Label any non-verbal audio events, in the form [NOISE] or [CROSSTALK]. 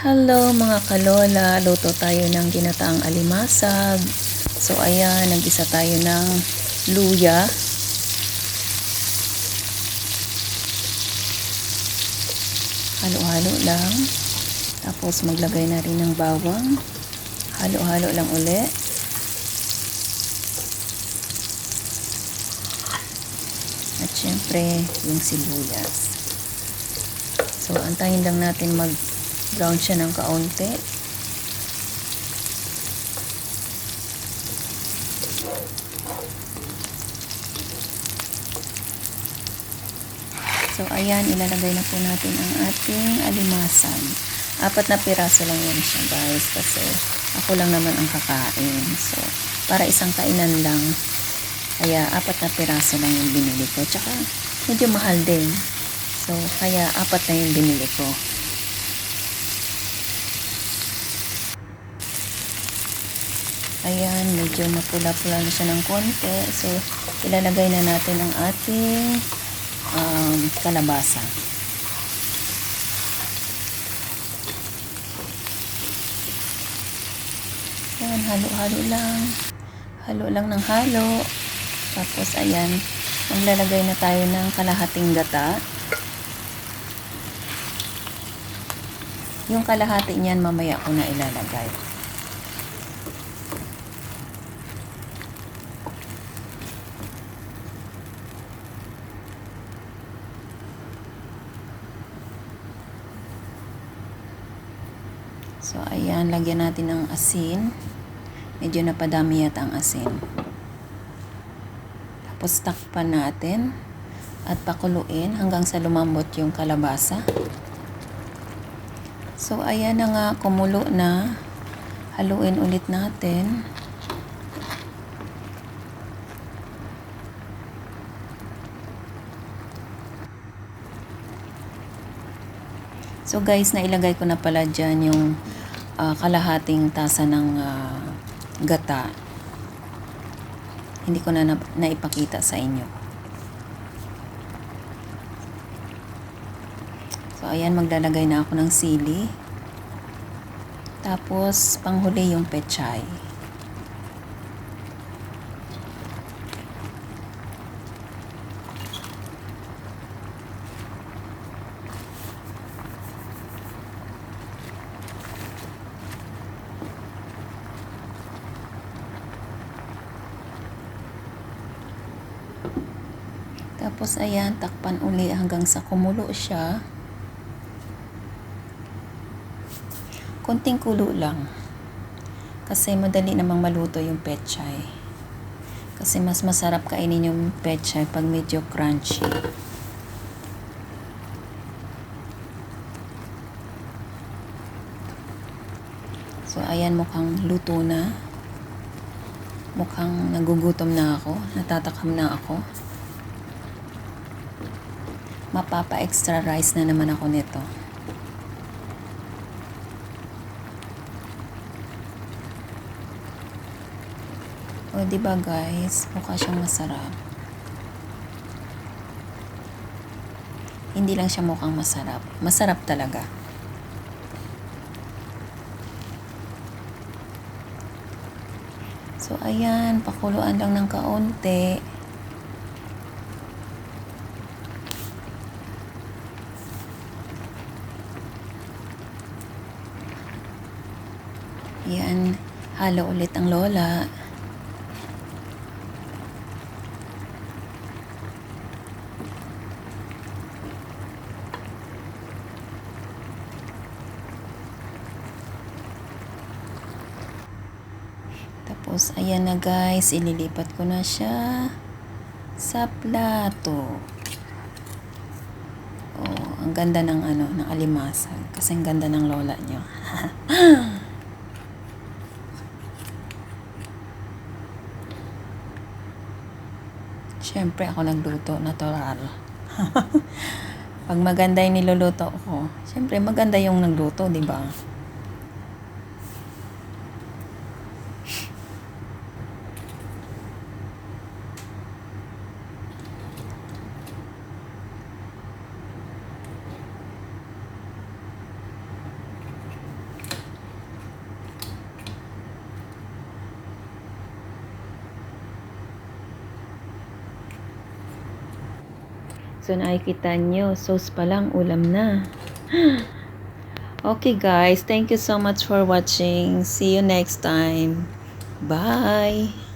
Hello mga kalola, luto tayo ng ginataang alimasag. So ayan, nag-isa tayo ng luya. Halo-halo lang. Tapos maglagay na rin ng bawang. Halo-halo lang uli. At syempre, yung sibuyas. So, antayin lang natin mag-brown siya ng kaunti. So, ayan, ilalagay na po natin ang ating alimasan. Apat na piraso lang yan siya, guys, kasi ako lang naman ang kakain. So, para isang kainan lang, kaya apat na piraso lang yung binili ko. Tsaka, medyo mahal din. So, kaya apat na yung binili ko. Ayan, medyo mapula-pula na siya ng konti. So, ilalagay na natin ang ating um, kalabasa. Ayan, halo-halo lang. Halo lang ng halo. Tapos, ayan, maglalagay na tayo ng kalahating gata. Yung kalahati niyan, mamaya ko na ilalagay. So, ayan, lagyan natin ng asin. Medyo napadami yata ang asin. Tapos, takpan natin at pakuluin hanggang sa lumambot yung kalabasa. So, ayan na nga, kumulo na. Haluin ulit natin. So guys, nailagay ko na pala dyan yung ah, kalahating tasa ng ah, gata. Hindi ko na, na naipakita sa inyo. So ayan, maglalagay na ako ng sili. Tapos, panghuli yung pechay. Tapos ayan, takpan uli hanggang sa kumulo siya. Konting kulo lang. Kasi madali namang maluto yung pechay. Kasi mas masarap kainin yung pechay pag medyo crunchy. So ayan, mukhang luto na. Mukhang nagugutom na ako. Natatakam na ako mapapa-extra rice na naman ako nito. O, di ba guys? Mukha siyang masarap. Hindi lang siya mukhang masarap. Masarap talaga. So, ayan. Pakuluan lang ng kaunti. Yan, halo ulit ang lola. Tapos, ayan na guys, ililipat ko na siya sa plato. Oh, ang ganda ng ano, ng alimasag. Kasi ang ganda ng lola nyo. [LAUGHS] Siyempre ako nagluto, natural. [LAUGHS] Pag maganda yung niluluto ko, siyempre maganda yung nagluto, di ba? So, nakikita nyo, sauce pa lang, ulam na. [GASPS] Okay guys, thank you so much for watching. See you next time. Bye!